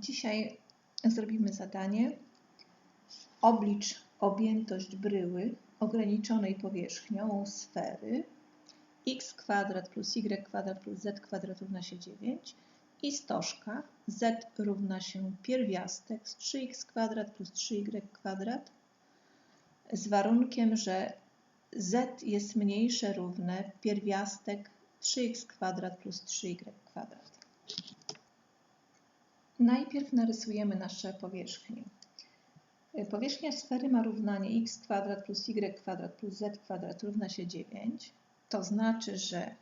Dzisiaj zrobimy zadanie. Oblicz objętość bryły ograniczonej powierzchnią sfery x kwadrat plus y kwadrat plus z kwadrat równa się 9 i stożka z równa się pierwiastek z 3x kwadrat plus 3y kwadrat z warunkiem, że z jest mniejsze równe pierwiastek 3x kwadrat plus 3y kwadrat. Najpierw narysujemy nasze powierzchnie. E, powierzchnia sfery ma równanie x2 plus y2 plus z2 równa się 9. To znaczy, że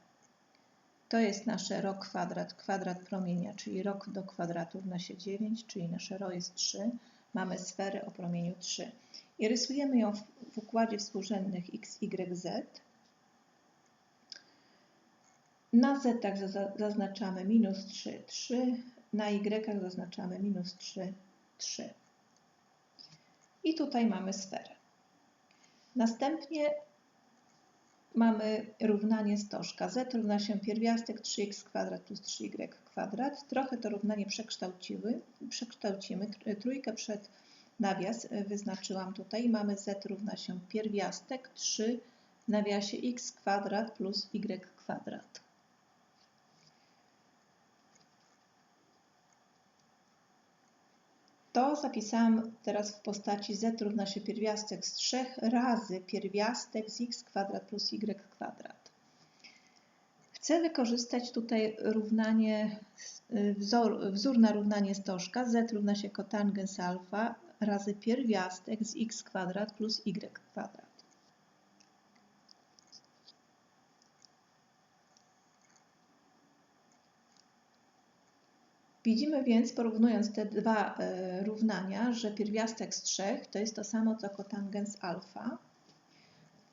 to jest nasze rho kwadrat, kwadrat promienia, czyli rho do kwadratu równa się 9, czyli nasze rho jest 3. Mamy sferę o promieniu 3. I rysujemy ją w, w układzie współrzędnych x, y, z. Na z także zaznaczamy minus 3, 3, na y zaznaczamy minus 3, 3. I tutaj mamy sferę. Następnie mamy równanie stożka. z równa się pierwiastek 3x kwadrat plus 3y kwadrat. Trochę to równanie przekształciły, przekształcimy. Trójkę przed nawias wyznaczyłam tutaj. Mamy z równa się pierwiastek 3 w nawiasie x kwadrat plus y kwadrat. To zapisałam teraz w postaci z równa się pierwiastek z 3 razy pierwiastek z x kwadrat plus y kwadrat. Chcę wykorzystać tutaj równanie, wzór, wzór na równanie stożka z równa się kotangens alfa razy pierwiastek z x kwadrat plus y kwadrat. Widzimy więc, porównując te dwa e, równania, że pierwiastek z 3 to jest to samo co kotangens alfa.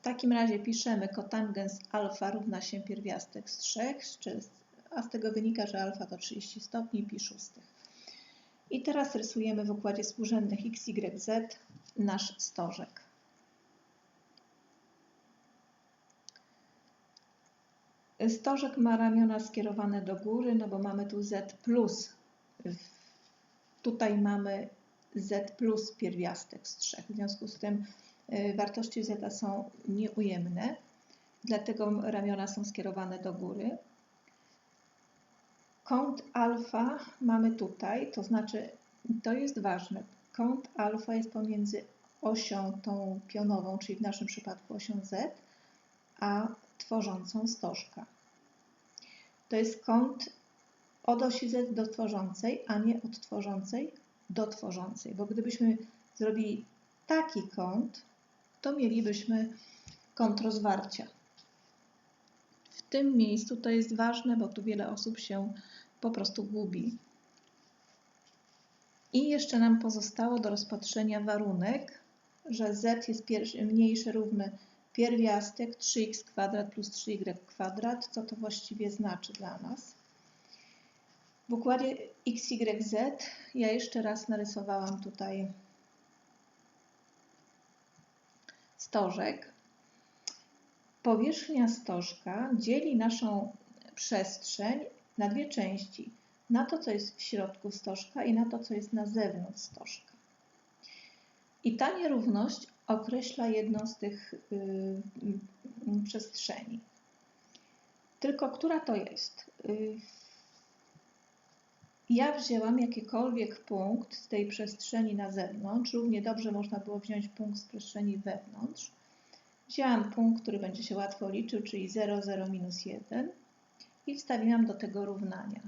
W takim razie piszemy kotangens alfa równa się pierwiastek z 3, a z tego wynika, że alfa to 30 stopni pi szóstych. I teraz rysujemy w układzie współrzędnych x, y, z nasz stożek. Stożek ma ramiona skierowane do góry, no bo mamy tu z plus Tutaj mamy z plus pierwiastek z 3. W związku z tym y, wartości z są nieujemne, dlatego ramiona są skierowane do góry. Kąt alfa mamy tutaj, to znaczy to jest ważne. Kąt alfa jest pomiędzy osią tą pionową, czyli w naszym przypadku osią z, a tworzącą stożka. To jest kąt od osi Z do tworzącej, a nie od tworzącej do tworzącej. Bo gdybyśmy zrobili taki kąt, to mielibyśmy kąt rozwarcia. W tym miejscu to jest ważne, bo tu wiele osób się po prostu gubi. I jeszcze nam pozostało do rozpatrzenia warunek, że z jest mniejszy równy pierwiastek 3x kwadrat plus 3y kwadrat. Co to właściwie znaczy dla nas? W układzie XYZ ja jeszcze raz narysowałam tutaj stożek. Powierzchnia stożka dzieli naszą przestrzeń na dwie części. Na to, co jest w środku stożka i na to, co jest na zewnątrz stożka. I ta nierówność określa jedną z tych yy, przestrzeni. Tylko która to jest? Yy, ja wzięłam jakikolwiek punkt z tej przestrzeni na zewnątrz. Równie dobrze można było wziąć punkt z przestrzeni wewnątrz. Wzięłam punkt, który będzie się łatwo liczył, czyli 0, 0, minus 1 i wstawiłam do tego równania.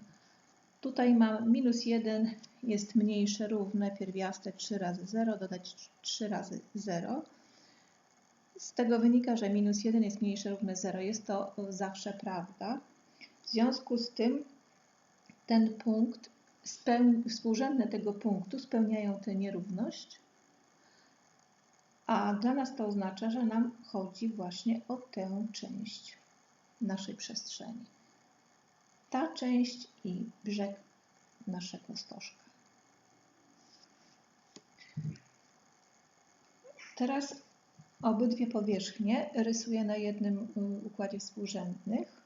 Tutaj mam minus 1 jest mniejsze równe pierwiastek 3 razy 0, dodać 3 razy 0. Z tego wynika, że minus 1 jest mniejsze równe 0. Jest to zawsze prawda. W związku z tym ten punkt współrzędne tego punktu spełniają tę nierówność, a dla nas to oznacza, że nam chodzi właśnie o tę część naszej przestrzeni. Ta część i brzeg naszego stożka. Teraz obydwie powierzchnie rysuję na jednym y, układzie współrzędnych.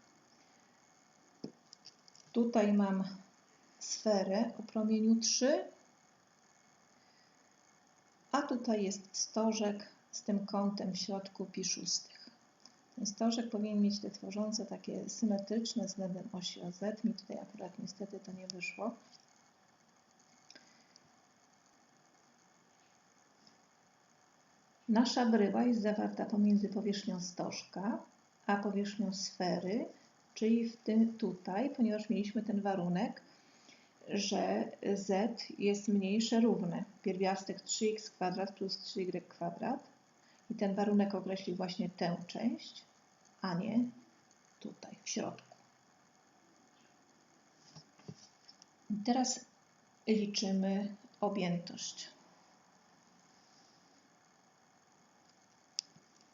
Tutaj mam sferę o promieniu 3, a tutaj jest stożek z tym kątem w środku pi szóstych. Ten stożek powinien mieć te tworzące takie symetryczne względem osi OZ. Mi tutaj akurat niestety to nie wyszło. Nasza bryła jest zawarta pomiędzy powierzchnią stożka a powierzchnią sfery, czyli w tym tutaj, ponieważ mieliśmy ten warunek, że z jest mniejsze równe pierwiastek 3x kwadrat plus 3y kwadrat i ten warunek określi właśnie tę część, a nie tutaj w środku. I teraz liczymy objętość.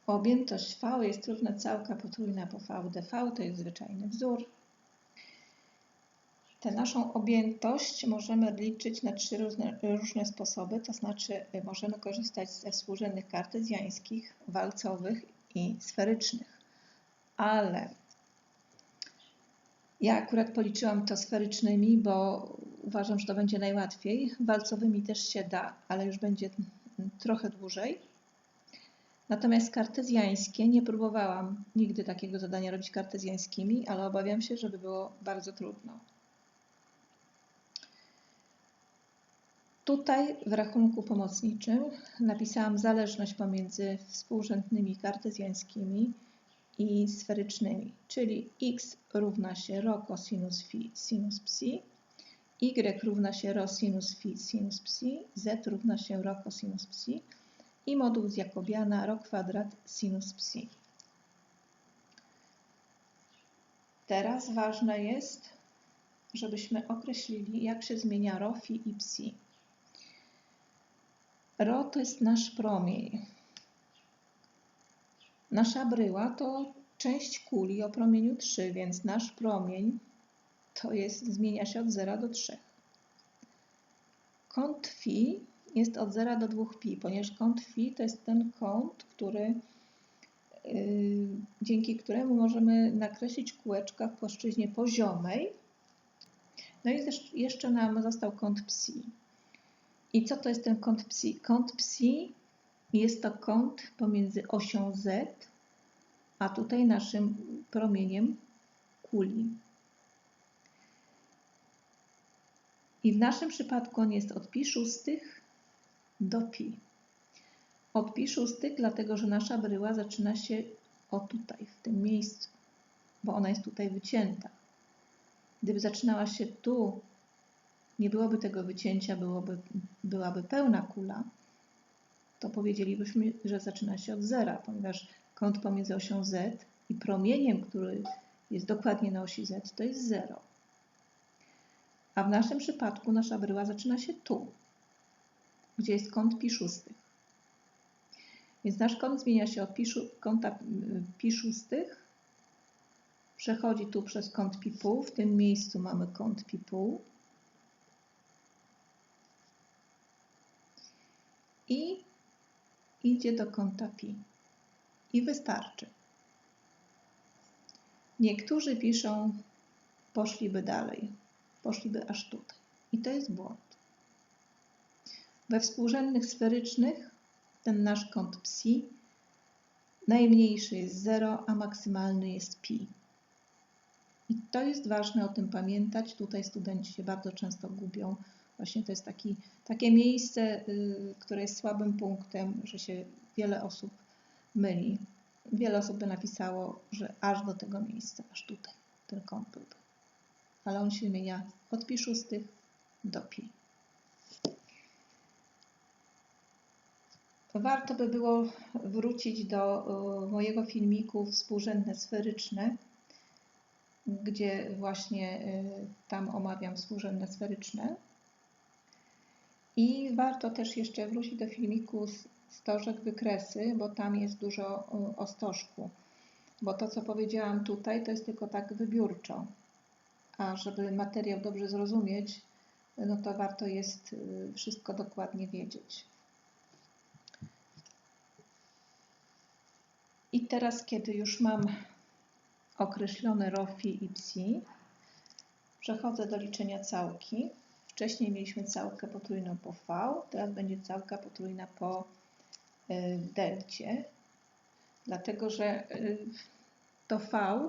Objętość V jest równa całka potrójna po VDV, to jest zwyczajny wzór. Tę naszą objętość możemy liczyć na trzy różne, różne sposoby, to znaczy y, możemy korzystać ze współrzędnych kartezjańskich, walcowych i sferycznych. Ale ja akurat policzyłam to sferycznymi, bo uważam, że to będzie najłatwiej. Walcowymi też się da, ale już będzie trochę dłużej. Natomiast kartezjańskie nie próbowałam nigdy takiego zadania robić kartezjańskimi, ale obawiam się, żeby było bardzo trudno. Tutaj w rachunku pomocniczym napisałam zależność pomiędzy współrzędnymi kartezjańskimi i sferycznymi, czyli x równa się rho cosinus phi sinus psi, y równa się rho sinus phi sinus psi, z równa się rho cosinus psi, i moduł z Jakobiana rho kwadrat sinus psi. Teraz ważne jest, żebyśmy określili, jak się zmienia rho, fi i psi. Rho to jest nasz promień. Nasza bryła to część kuli o promieniu 3, więc nasz promień to jest, zmienia się od 0 do 3. Kąt fi jest od 0 do 2pi, ponieważ kąt φ to jest ten kąt, który, yy, dzięki któremu możemy nakreślić kółeczka w płaszczyźnie poziomej. No i też jeszcze nam został kąt psi. I co to jest ten kąt psi? Kąt psi jest to kąt pomiędzy osią z, a tutaj naszym promieniem kuli. I w naszym przypadku on jest od pi szóstych do pi. Od pi szóstych, dlatego że nasza bryła zaczyna się o tutaj, w tym miejscu, bo ona jest tutaj wycięta. Gdyby zaczynała się tu, nie byłoby tego wycięcia, byłoby, byłaby pełna kula, to powiedzielibyśmy, że zaczyna się od zera, ponieważ kąt pomiędzy osią z i promieniem, który jest dokładnie na osi z, to jest zero. A w naszym przypadku nasza bryła zaczyna się tu, gdzie jest kąt pi szóstych. Więc nasz kąt zmienia się od pi, kąta y, pi szóstych, przechodzi tu przez kąt pi pół, w tym miejscu mamy kąt pi pół i idzie do kąta pi. I wystarczy. Niektórzy piszą, poszliby dalej, poszliby aż tutaj. I to jest błąd. We współrzędnych sferycznych ten nasz kąt psi najmniejszy jest 0, a maksymalny jest pi. I to jest ważne o tym pamiętać. Tutaj studenci się bardzo często gubią. Właśnie to jest taki, takie miejsce, y, które jest słabym punktem, że się wiele osób myli. Wiele osób by napisało, że aż do tego miejsca, aż tutaj ten kąt byłby. Ale on się zmienia od pi szóstych do pi. Warto by było wrócić do mojego filmiku Współrzędne sferyczne, gdzie właśnie y, tam omawiam współrzędne sferyczne. I warto też jeszcze wrócić do filmiku Stożek Wykresy, bo tam jest dużo o stożku. Bo to, co powiedziałam tutaj, to jest tylko tak wybiórczo. A żeby materiał dobrze zrozumieć, no to warto jest wszystko dokładnie wiedzieć. I teraz, kiedy już mam określone ROFI i PSI, Przechodzę do liczenia całki. Wcześniej mieliśmy całkę potrójną po V, teraz będzie całka potrójna po y, delcie, dlatego że y, to V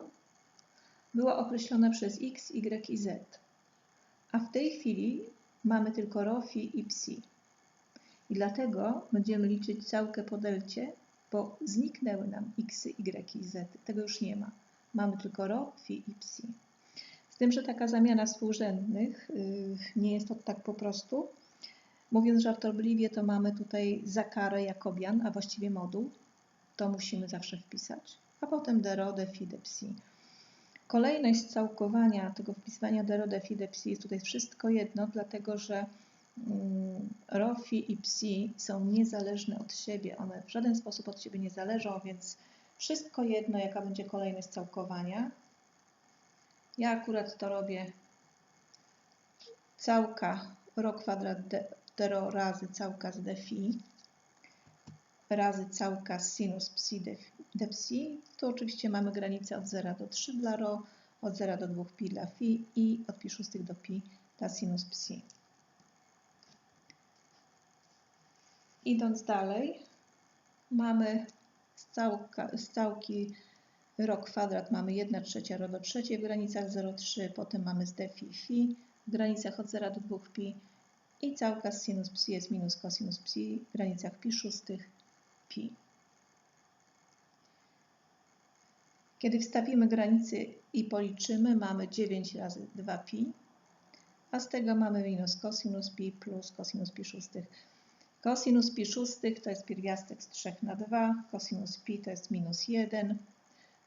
było określone przez x, y i z, a w tej chwili mamy tylko rho, fi i psi. I dlatego będziemy liczyć całkę po delcie, bo zniknęły nam x, y i z. Tego już nie ma. Mamy tylko rho, fi i psi. Z tym, że taka zamiana współrzędnych yy, nie jest to tak po prostu. Mówiąc żartobliwie, to mamy tutaj za karę Jacobian, a właściwie moduł. To musimy zawsze wpisać. A potem de rho, de fi, de psi. Kolejność całkowania tego wpisywania de rho, de fi, de psi jest tutaj wszystko jedno, dlatego że mm, rho, fi i psi są niezależne od siebie. One w żaden sposób od siebie nie zależą, więc wszystko jedno, jaka będzie kolejność całkowania. Ja akurat to robię całka rho kwadrat de, de rho razy całka z de fi razy całka z sinus psi de, de psi. Tu oczywiście mamy granicę od 0 do 3 dla rho, od 0 do 2 pi dla fi i od pi szóstych do pi dla sinus psi. Idąc dalej, mamy z, całki rho kwadrat mamy 1 trzecia rho do trzeciej w granicach 0,3, potem mamy z defi fi w granicach od 0 do 2 pi i całka z sinus psi jest minus cosinus psi w granicach pi szóstych pi. Kiedy wstawimy granicy i policzymy, mamy 9 razy 2 pi, a z tego mamy minus cosinus pi plus cosinus pi szóstych. Cosinus pi szóstych to jest pierwiastek z 3 na 2, cosinus pi to jest minus 1.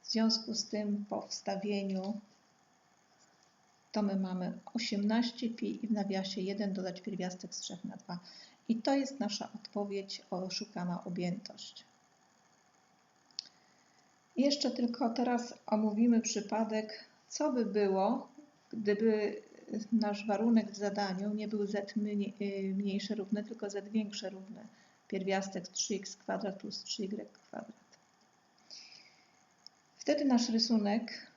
W związku z tym po wstawieniu to my mamy 18 pi i w nawiasie 1 dodać pierwiastek z 3 na 2. I to jest nasza odpowiedź o szukana objętość. Jeszcze tylko teraz omówimy przypadek, co by było, gdyby nasz warunek w zadaniu nie był z mniejsze równe, tylko z większe równe. Pierwiastek 3x kwadrat plus 3y kwadrat. Wtedy nasz rysunek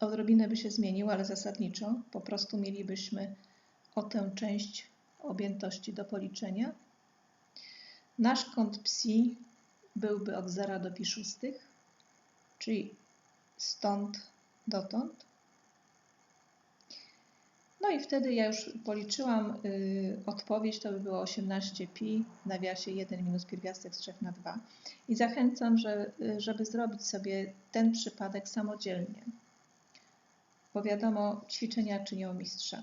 odrobinę by się zmienił, ale zasadniczo po prostu mielibyśmy o tę część objętości do policzenia. Nasz kąt psi byłby od 0 do pi szóstych, czyli stąd dotąd. No i wtedy ja już policzyłam y, odpowiedź, to by było 18 pi w nawiasie 1 minus pierwiastek z 3 na 2. I zachęcam, że, y, żeby zrobić sobie ten przypadek samodzielnie. Bo wiadomo, ćwiczenia czynią mistrza.